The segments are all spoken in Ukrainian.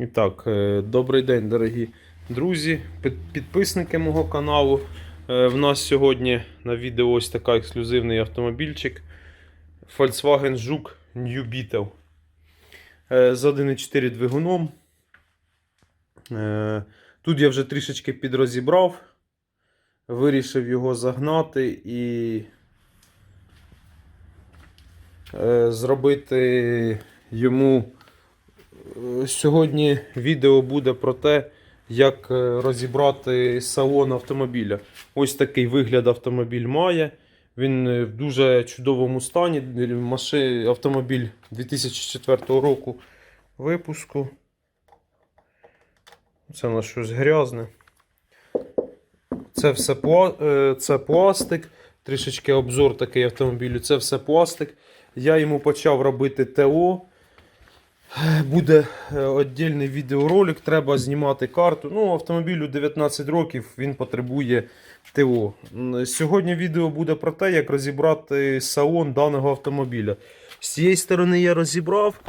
І так, е, добрий день, дорогі друзі, підписники мого каналу. Е, В нас сьогодні на відео ось така ексклюзивний автомобільчик Volkswagen Жук New Beetle Е, з 1.4 двигуном. Тут я вже трішечки підрозібрав, вирішив його загнати і зробити йому Сьогодні відео буде про те, як е, розібрати салон автомобіля. Ось такий вигляд автомобіль має. Він е, в дуже чудовому стані. Автомобіль 2004 року випуску. Це на щось грязне. Це все е, це пластик. Трішечки обзор такий автомобілю. Це все пластик. Я йому почав робити ТО. Буде е, віддільний відеоролик, треба знімати карту. Ну, автомобілю 19 років він потребує ТО. Сьогодні відео буде про те, як розібрати салон даного автомобіля. З цієї сторони я розібрав,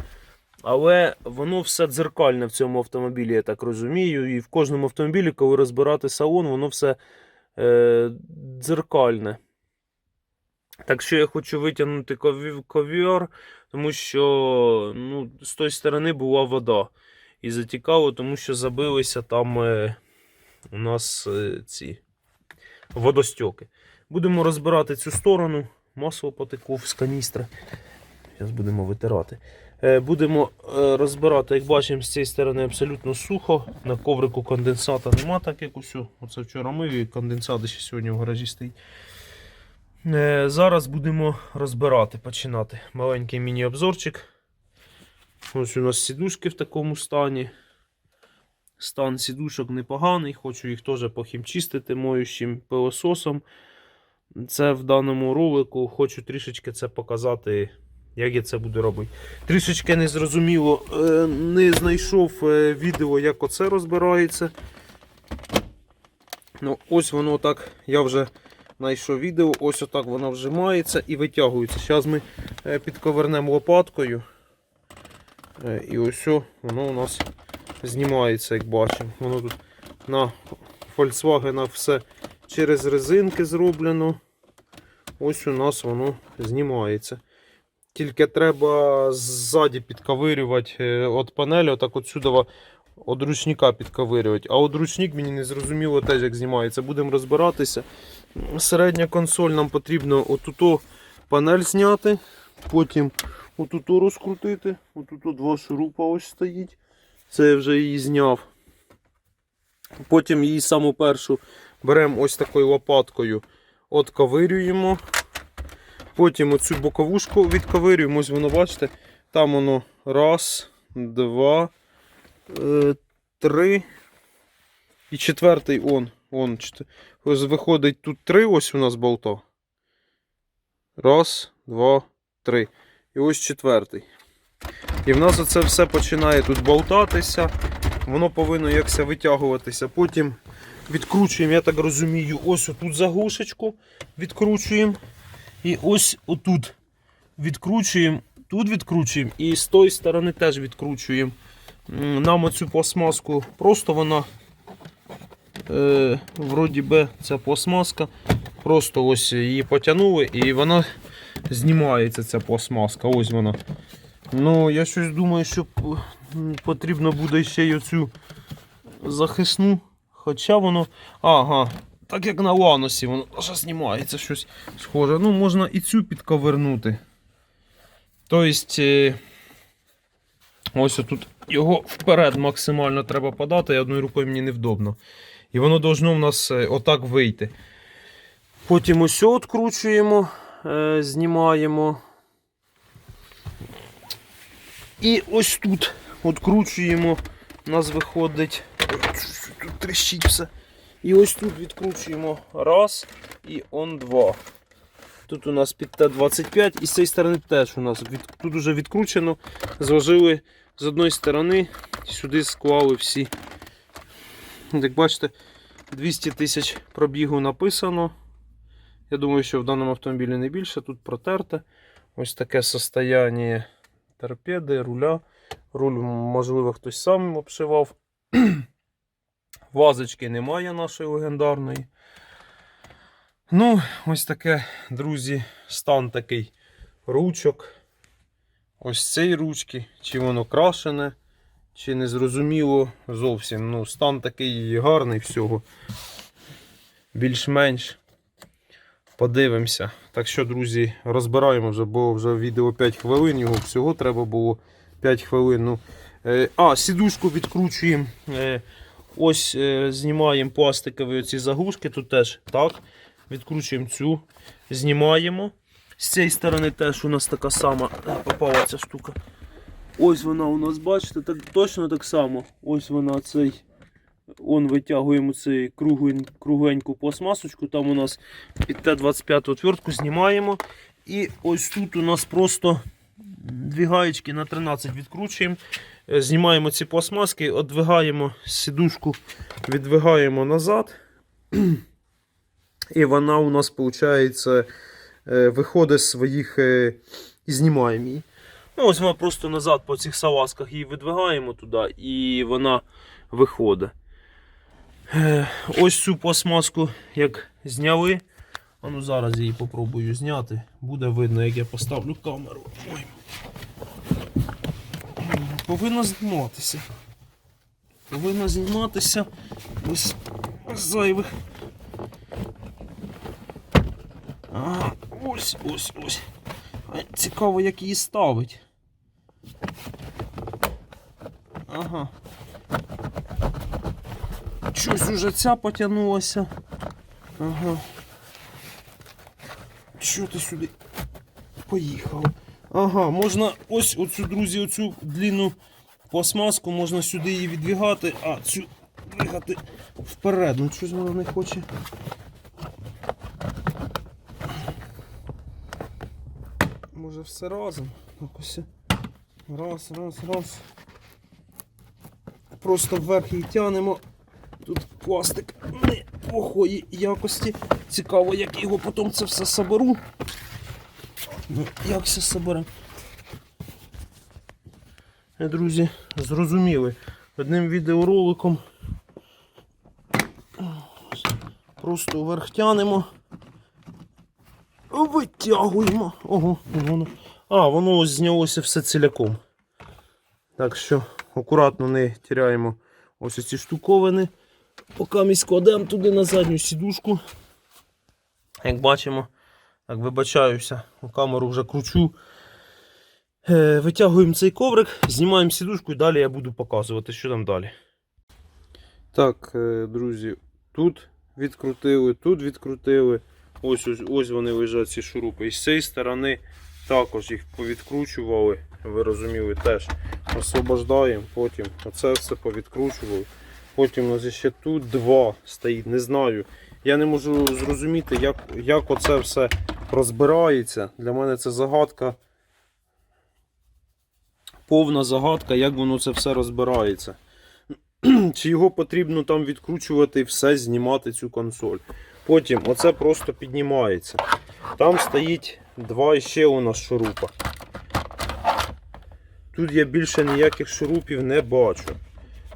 але воно все дзеркальне в цьому автомобілі, я так розумію. І в кожному автомобілі, коли розбирати салон, воно все е, дзеркальне. Так що я хочу витягнути кові- ковір, тому що ну, з тої сторони була вода. І затікало, тому що забилися там е, у нас е, ці водостьоки. Будемо розбирати цю сторону. Масло потекло з каністри. Зараз будемо витирати. Е, будемо е, розбирати, як бачимо, з цієї сторони абсолютно сухо. На коврику конденсата нема, так як усю. Оце вчора мив і конденсат ще сьогодні в гаражі стоїть. Е, Зараз будемо розбирати, починати. Маленький міні-обзорчик. Ось у нас сідушки в такому стані. Стан сідушок непоганий, хочу їх теж похімчистити моющим пилососом. Це в даному ролику хочу трішечки це показати, як я це буду робити. Трішечки незрозуміло, е, не знайшов е, відео, як оце розбирається. Ну, ось воно так, я вже знайшов відео, ось отак воно вжимається і витягується. Зараз ми е, підковернемо лопаткою. Е, І ось воно у нас знімається, як бачимо. Воно тут на Volkswagen все через резинки зроблено. Ось у нас воно знімається. Тільки треба ззаді підковирювати е, от панелі, отак от сюди от ручника підковирювати. А от ручник мені не зрозуміло теж як знімається. Будемо розбиратися. Середня консоль нам потрібно отуто панель зняти, потім отуто розкрутити. Отуто два шурупа ось стоїть. Це я вже її зняв. Потім її саму першу беремо ось такою лопаткою, отковирюємо. Потім оцю боковушку відковирюємо, ось воно, бачите, там воно раз, два, е, три. І четвертий он. Он чот- ось виходить тут три ось у нас болта. Раз, два, три. І ось четвертий. І в нас оце все починає тут болтатися. Воно повинно якся витягуватися. Потім відкручуємо, я так розумію, ось отут заглушечку відкручуємо. І ось отут відкручуємо, тут відкручуємо і з тої сторони теж відкручуємо. Нам оцю пластмаску просто вона е, вроді би ця пластмаска. Просто ось її потягнули і вона знімається ця пластмаска. Ось вона. Ну, я щось думаю, що потрібно буде ще й оцю захисну. Хоча воно. Ага, так як на ланосі, воно аж знімається щось схоже. Ну, можна і цю підковернути. Тобто, е, ось тут його вперед максимально треба подати, і одною рукою мені невдобно. І воно должно в нас е, отак вийти. Потім ось откручуємо, е, знімаємо. І ось тут откручуємо. У нас виходить. Тут тріщить все. І ось тут відкручуємо раз і он два. Тут у нас під Т-25 і з цієї сторони теж у нас від... тут вже відкручено. Зложили з одної сторони, сюди склали всі. Як бачите, 200 тисяч пробігу написано. Я думаю, що в даному автомобілі не більше. Тут протерте. Ось таке состояние торпеди, руля. Руль, можливо, хтось сам обшивав. Вазочки немає нашої легендарної. Ну, ось таке, друзі, стан такий ручок. Ось цей ручки, чи воно крашене, чи не зрозуміло зовсім. Ну, стан такий гарний всього. Більш-менш. Подивимося. Так що, друзі, розбираємо вже, бо вже відео 5 хвилин, його всього треба було 5 хвилин. Ну, е, а, сідушку відкручуємо. Е, ось е, знімаємо пластикові оці заглушки, тут теж так. Відкручуємо цю, знімаємо. З цієї сторони теж у нас така сама е, попала ця штука. Ось вона у нас, бачите, так, точно так само. Ось вона цей. Он витягуємо цей круглень, кругленьку пластмасочку. Там у нас під Т-25 отвертку знімаємо. І ось тут у нас просто дві гаєчки на 13 відкручуємо. Е, Знімаємо ці пластмаски, одвигаємо сідушку, відвигаємо назад. І вона у нас, виходить, виходить з своїх е, і знімаємо її. Ну, ось вона просто назад по цих салазках її видвигаємо туди, і вона виходить. Ось цю пластмаску, як зняли. А ну зараз її попробую зняти. Буде видно, як я поставлю камеру. Ой. Повинна зніматися. Повинна зніматися без зайвих. Ага, ось, ось, ось. Цікаво, як її ставить. Ага. Щось уже ця потягнулася. Ага. Що ти сюди поїхав? Ага, можна ось оцю, друзі, оцю длинну пластмаску, можна сюди її відвігати, а цю двигати вперед. Ну щось вона не хоче. Може все разом? Якось. Раз, раз, раз. Просто вверх її тянемо. Тут пластик неплохої якості. Цікаво, як його потім це все соберу. Ну, як все соберемо? Е, Друзі, зрозуміли. Одним відеороликом просто вверх тянемо. Витягуємо. Ого, воно. А, воно ось знялося все ціляком. Так що акуратно не тіряємо ось ці штуковини. Поки ми складемо туди на задню сідушку. Як бачимо, так вибачаюся, камеру вже кручу. Е, Витягуємо цей коврик, знімаємо сідушку і далі я буду показувати, що там далі. Так, е, друзі, тут відкрутили, тут відкрутили. Ось, ось, ось вони лежать ці шурупи. І з цієї сторони також їх повідкручували. Ви розуміли, теж освобождаємо, потім оце все повідкручували. Потім у нас ще тут два стоїть, не знаю. Я не можу зрозуміти, як, як оце все розбирається. Для мене це загадка. Повна загадка, як воно це все розбирається. Чи його потрібно там відкручувати і все, знімати цю консоль. Потім оце просто піднімається. Там стоїть два ще у нас шурупа. Тут я більше ніяких шурупів не бачу.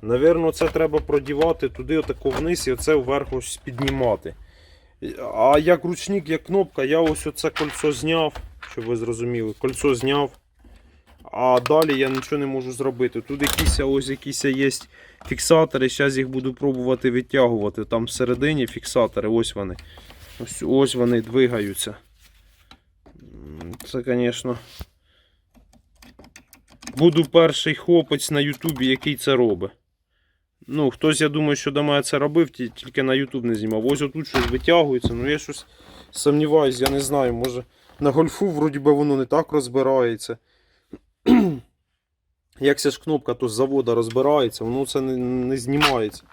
Навірно, це треба продівати туди отако вниз і оце вверх ось піднімати. А як ручник, як кнопка, я ось оце кольцо зняв, щоб ви зрозуміли, кольцо зняв. А далі я нічого не можу зробити. Тут якісь ось якісь є фіксатори, зараз їх буду пробувати відтягувати. Там всередині фіксатори, ось вони. Ось, ось вони двигаються. Це, звісно. Буду перший хлопець на Ютубі, який це робить. Ну, хтось, я думаю, що до мене це робив, тільки на Ютуб не знімав. Ось отут щось витягується, ну я щось сумніваюсь, я не знаю, може на гольфу вроді би воно не так розбирається. Як ця ж кнопка то з завода розбирається, воно це не, не знімається.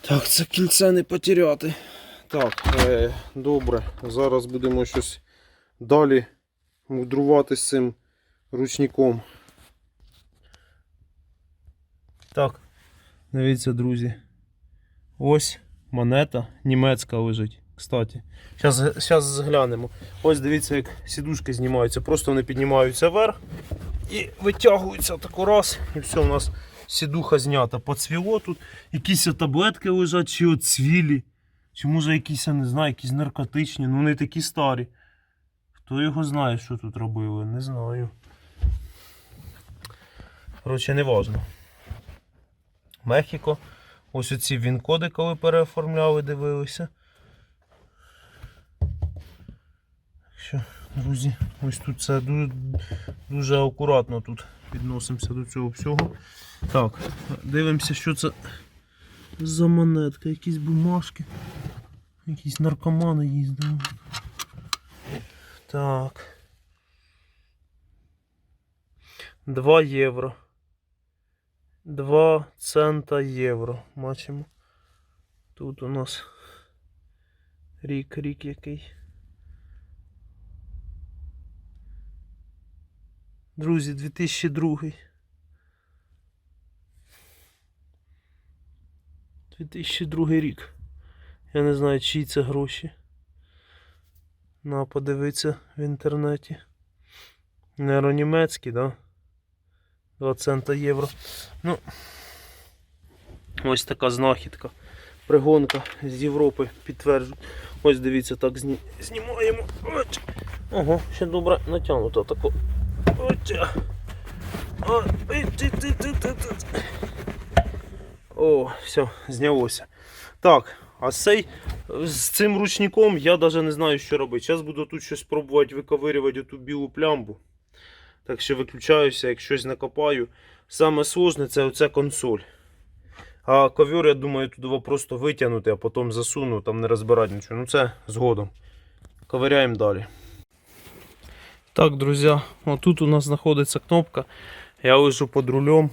Так, це кільце не потеряти. Так, е, добре. Зараз будемо щось далі мудрувати з цим ручником. Так, дивіться, друзі. Ось монета німецька лежить. Кстати, зараз зглянемо. Ось дивіться, як сідушки знімаються. Просто вони піднімаються вверх. І витягується тако раз, і все, у нас сідуха знята. Поцвіло тут. Якісь таблетки лежать, чи от цвілі. Чи може якісь, я не знаю, якісь наркотичні, ну не такі старі. Хто його знає, що тут робили, не знаю. Коротше, не важно. Мехіко. Ось оці він-коди, коли переоформляли, дивилися. Так що, друзі, ось тут це дуже, дуже акуратно тут відносимося до цього всього. Так, дивимося, що це за монетка, якісь бумажки. Якісь наркомани їздили. Так. 2 євро. 2 цента євро. Бачимо. Тут у нас рік, рік який. Друзі, 2002. 2002 рік. Я не знаю, чиї це гроші. На, подивитися в інтернеті. Нейронімецькі, да? 2 цента євро. Ну, ось така знахідка. Пригонка з Європи підтверджує. Ось дивіться, так зні... знімаємо. От. Ого, ще добре натягнуто тако. О, все, знялося. Так, а цей, з цим ручником я навіть не знаю, що робити. Зараз буду тут щось пробувати виковирювати ту білу плямбу. Так що виключаюся, як щось накопаю. Саме сложне це оця консоль. А ковер, я думаю, туди просто витягнути, а потім засуну, там не розбирати нічого. Ну це згодом. Ковиряємо далі. Так, друзі, отут у нас знаходиться кнопка. Я лежу під рулем.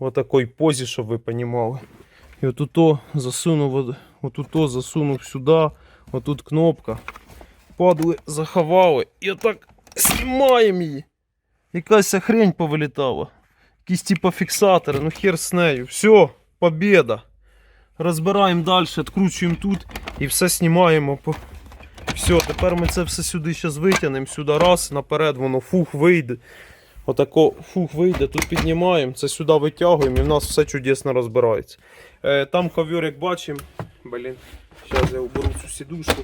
В такій позі, щоб ви розуміли. І отут засунув, отут засунув сюди, отут кнопка. Падли, заховали. І отак знімаємо її. Якась хрень повилітала. Якісь типа фіксатори, ну хер з нею. Все, побіда. Розбираємо далі, відкручуємо тут і все знімаємо. Все, тепер ми це все сюди зараз витягнемо, сюди раз, наперед воно фух вийде. Отако фух вийде, тут піднімаємо, це сюди витягуємо і в нас все чудесно розбирається. Е, там ковер, як бачимо. Блін, зараз я уберу цю сідушку.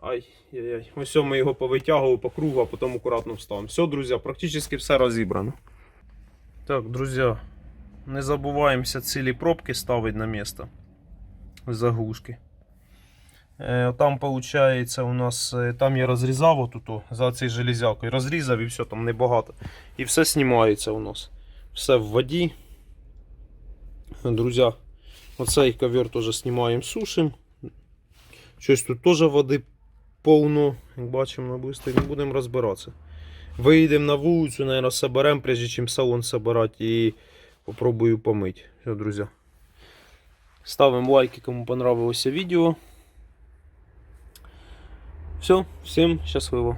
Ай-яй-яй. Ось ми його повитягували по кругу, а потім акуратно вставимо. Все, друзі, практично все розібрано. Так, друзі, не забуваємося цілі пробки ставити на місце. Заглушки. Е, Там виходить у нас, е, там я розрізав отут о, за цей железякою. Розрізав і все, там небагато. І все знімається у нас. Все в воді. Друзі, оцей ковер теж знімаємо, сушимо. Щось тут теж води повно, як бачимо на будемо розбиратися. Вийдемо на вулицю, наверное, соберемо, прежде чим салон собирати і попробую помити. Все, друзі. Ставимо лайки, кому понравилося відео. Все, всім щасливо.